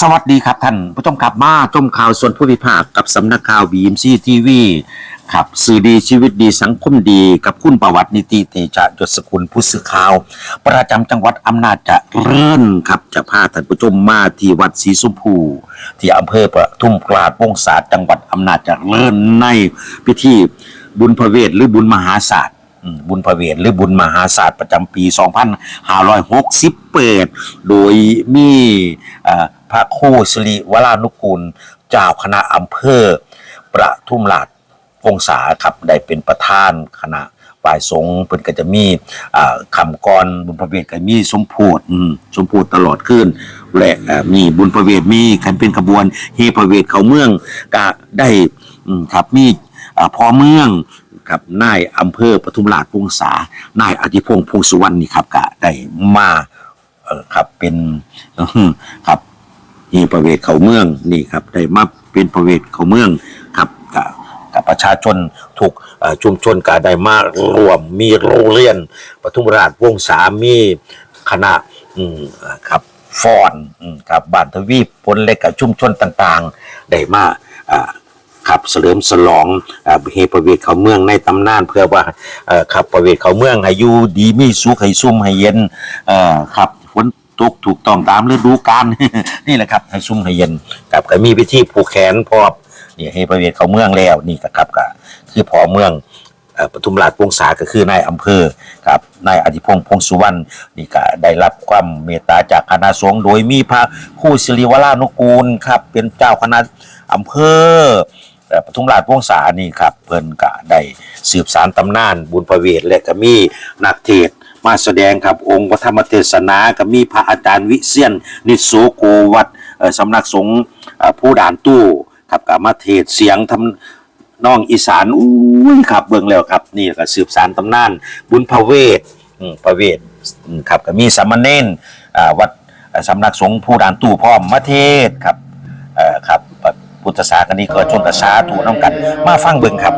สวัสดีครับท่านผู้ชมครับมาชมข่าวส่วนผู้พิพากกับสำนักข่าว BMC TV ครับสื่อดีชีวิตดีสังคมดีกับคุณประวัตินิติเตชะยศกุลผู้สื่อข่าว ประจำจังหวัดอำนาจเจะเริ่นครับจะพาท่านผู้ชมมาที่วัดศรีสุมพู ที่อำเภอประทุมกลาดวงศาสจังหวัดอำนาจเจะเริ่นในพิธีบุญพระเวทหรือบุญมหาศาสตร์บุญพระเวทหรือบุญมหาศาสตร์ประจำปี 2568 โดยมีเอ่อ พระครูสิริวรานุกูล เจ้าคณะอำเภอ ประทุมราชวงศาครับได้เป็นประธานคณะฝ่ายสงฆ์เพิ่นก็จะมีคำกรบุญพระเวทก็มีสมโพธิอืมสมโพธิตลอดขึ้นและมีบุญพระเวทมีคันเป็นขบวนเฮพระเวทเขาเมืองก็ได้ครับมีพ่อเมืองครับนายอำเภอปทุมราชวงศานายอธิพงษ์พงสุวรรณนี่ครับก็ได้มาครับเป็นครับ นี่ประเวทเขาเมืองนี่ครับได้มาเป็นประเวทเขาเมืองครับกับกับประชาชนถูกชุมชนก็ได้มารวมมีโรงเรียนปทุมราชวงศามีคณะอืมครับฟอนอืมครับบ้านทวีปพลเล็กกับชุมชนต่างๆ ได้มาอ่าครับเสริมสลองอเฮประเวทเขาเมืองในตำนานเพื่อว่าอ่อขับประเวทเขาเมืองให้อยู่ดีมีสุขให้ซุ่มให้เย็นอ่อครับ ตกถูกต้องตามฤดูกาล นี่แหละครับให้ซุ่มให้เย็นกับก็มีพิธีผูกแขนพรอมนี่เฮประเวทเขาเมืองแล้วนี่ก็ครับก็คือพอเมืองปทุมราชวงศาก็คือนายอำเภอครับนายอธิพงษ์พงสุวรรณนี่ก็ได้รับความเมตตาจากคณะสงฆ์โดยมีพระครูศิริวรานุกูลครับ เป็นเจ้าคณะอำเภอเอ่ปทุมราชวงศานี่ครับเพิ่นก็ได้สืบสารตำนานบุญพระเวทและก็มีนักเทศ มาแสดงครับองค์พระธรรมเทศนาก็มีพระอาจารย์วิเชียน นิโสโกวัดสำนักสงฆ์ผู้ด่านตู้ครับก็มาเทศเสียงทำน้องอีสานอุ้ยครับเบิ่งแล้วครับนี่ก็สืบสารตำนาน บุญพระเวทพระเวทครับก็มีสามเณรอ่าวัดสำนักสงฆ์ผู้ด่านตู้พร้อมมาเทศครับครับพุทธศาสนิกชนกสาธุน้ำกัน มาฟังเบิ่งครับ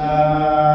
na